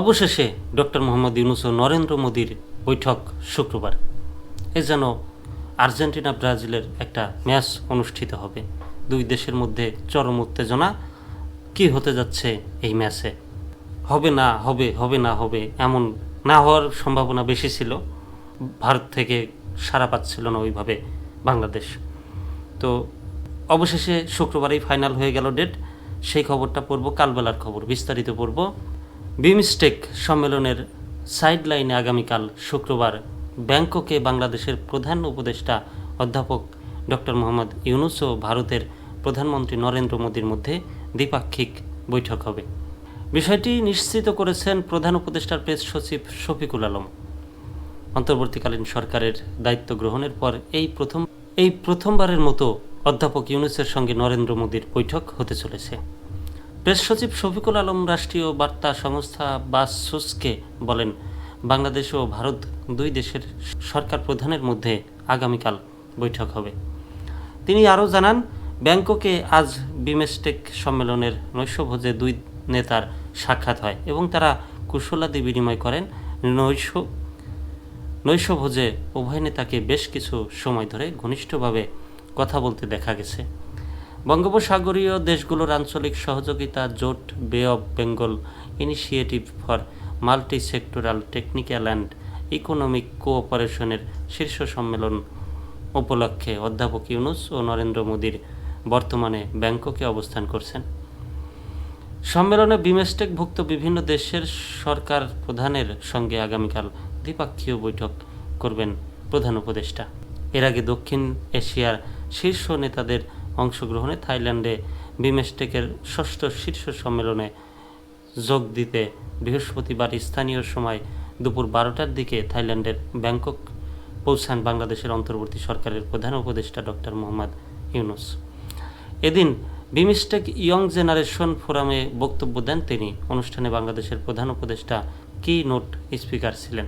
অবশেষে ডক্টর মোহাম্মদ ইউনুস ও নরেন্দ্র মোদীর বৈঠক শুক্রবার। এ যেন আর্জেন্টিনা, ব্রাজিলের একটা ম্যাচ অনুষ্ঠিত হবে। দুই দেশের মধ্যে চরম উত্তেজনা কি হতে যাচ্ছে এই ম্যাচে? হবে না, হবে হবে না, হবে এমন না হওয়ার সম্ভাবনা বেশি ছিল। ভারত থেকে সারা পাচ্ছিল না ওইভাবে বাংলাদেশ। তো অবশেষে শুক্রবারেই ফাইনাল হয়ে গেল ডেট। সেই খবরটা পড়ব, কালবেলার খবর, বিস্তারিত পড়ব। বিমস্টেক সম্মেলনের সাইড লাইনে আগামীকাল শুক্রবার ব্যাংককে বাংলাদেশের প্রধান উপদেষ্টা অধ্যাপক ডক্টর মোহাম্মদ ইউনুস ও ভারতের প্রধানমন্ত্রী নরেন্দ্র মোদীর মধ্যে দ্বিপাক্ষিক বৈঠক হবে। বিষয়টি নিশ্চিত করেছেন প্রধান উপদেষ্টার প্রেস সচিব শফিকুল আলম। অন্তর্বর্তীকালীন সরকারের দায়িত্ব গ্রহণের পর এই প্রথম এই প্রথমবারের মতো অধ্যাপক ইউনুসের সঙ্গে নরেন্দ্র মোদীর বৈঠক হতে চলেছে। প্রেস সচিব শফিকুল আলম রাষ্ট্রীয় বার্তা সংস্থা বাসুসকে বলেন, বাংলাদেশ ও ভারত দুই দেশের সরকার প্রধানের মধ্যে আগামীকাল বৈঠক হবে। তিনি আরও জানান, ব্যাংককে আজ বিমেস্টেক সম্মেলনের নৈশভোজে দুই নেতার সাক্ষাৎ হয় এবং তারা কুশলাদি বিনিময় করেন। নৈশ, নৈশভোজে উভয় নেতাকে বেশ কিছু সময় ধরে ঘনিষ্ঠভাবে কথা বলতে দেখা গেছে। বঙ্গোপসাগরীয় দেশগুলোর আঞ্চলিক সহযোগিতা জোট Bay of Bengal Initiative for Multi Sectoral Technical and Economic কোঅপারেশনের শীর্ষ সম্মেলন উপলক্ষে অধ্যাপক ইউনুস ও নরেন্দ্র মোদীর বর্তমানে ব্যাংককে অবস্থান করছেন। সম্মেলনে বিমেস্টেকভুক্ত বিভিন্ন দেশের সরকার প্রধানের সঙ্গে আগামীকাল দ্বিপাক্ষীয় বৈঠক করবেন প্রধান উপদেষ্টা। এর আগে দক্ষিণ এশিয়ার শীর্ষ নেতাদের অংশগ্রহণে থাইল্যান্ডে বিমেস্টেকের ষষ্ঠ শীর্ষ সম্মেলনে যোগ দিতে বৃহস্পতিবার স্থানীয় সময় দুপুর বারোটার দিকে থাইল্যান্ডের ব্যাংকক পৌঁছান বাংলাদেশের অন্তর্বর্তী সরকারের প্রধান উপদেষ্টা ডক্টর মোহাম্মদ ইউনুস। এদিন বিমিস্টেক ইয়ং জেনারেশন ফোরামে বক্তব্য দেন তিনি। অনুষ্ঠানে বাংলাদেশের প্রধান উপদেষ্টা কি নোট স্পিকার ছিলেন।